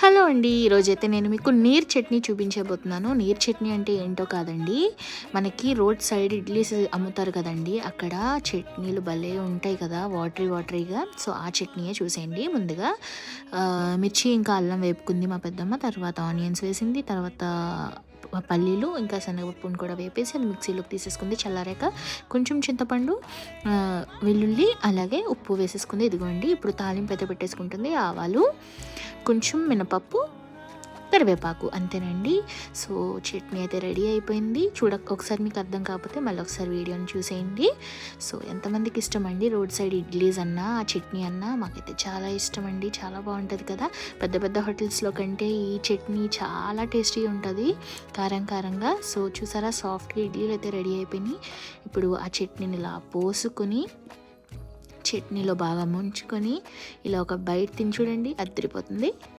Hello. అండి ఈరోజైతే నేను మీకు నీర్ చట్నీ చూపించబోతున్నాను. నీర్ చట్నీ అంటే ఏంటో కాదండి మనకి రోడ్ సైడ్ ఇడ్లీస్ అమ్ముతారు కదండి అక్కడ చట్నీలు భలే ఉంటాయి కదా వాటరీ వాటరీగా. సో ఆ చట్నీయే చూసేయండి. ముందుగా మిర్చి ఇంకా అల్లం వేపుకుంది మా పెద్దమ్మ తర్వాత ఆనియన్స్ వేసింది తర్వాత పల్లీలు ఇంకా శనగపప్పును కూడా వేపేసి అది మిక్సీలోకి తీసేసుకుంది చల్లారాక కొంచెం చింతపండు వెల్లుల్లి అలాగే ఉప్పు వేసేసుకుంది. ఇదిగోండి ఇప్పుడు తాలింపు అయితే పెట్టేసుకుంటుంది ఆవాలు కొంచెం మినపప్పు కరివేపాకు అంతేనండి. సో చట్నీ అయితే రెడీ అయిపోయింది. చూడ ఒకసారి మీకు అర్థం కాకపోతే మళ్ళీ ఒకసారి వీడియోని చూసేయండి. సో ఎంతమందికి ఇష్టం అండి రోడ్ సైడ్ ఇడ్లీస్ అన్నా ఆ చట్నీ అన్నా? మాకైతే చాలా ఇష్టం అండి చాలా బాగుంటుంది కదా. పెద్ద పెద్ద హోటల్స్లో కంటే ఈ చట్నీ చాలా టేస్టీగా ఉంటుంది. కారం కారంగా. సో చూసారా? సాఫ్ట్గా ఇడ్లీలు అయితే రెడీ అయిపోయినాయి. ఇప్పుడు ఆ చట్నీని ఇలా పోసుకొని చట్నీలో బాగా ముంచుకొని ఇలా ఒక బయట తిని చూడండి. అద్దరిపోతుంది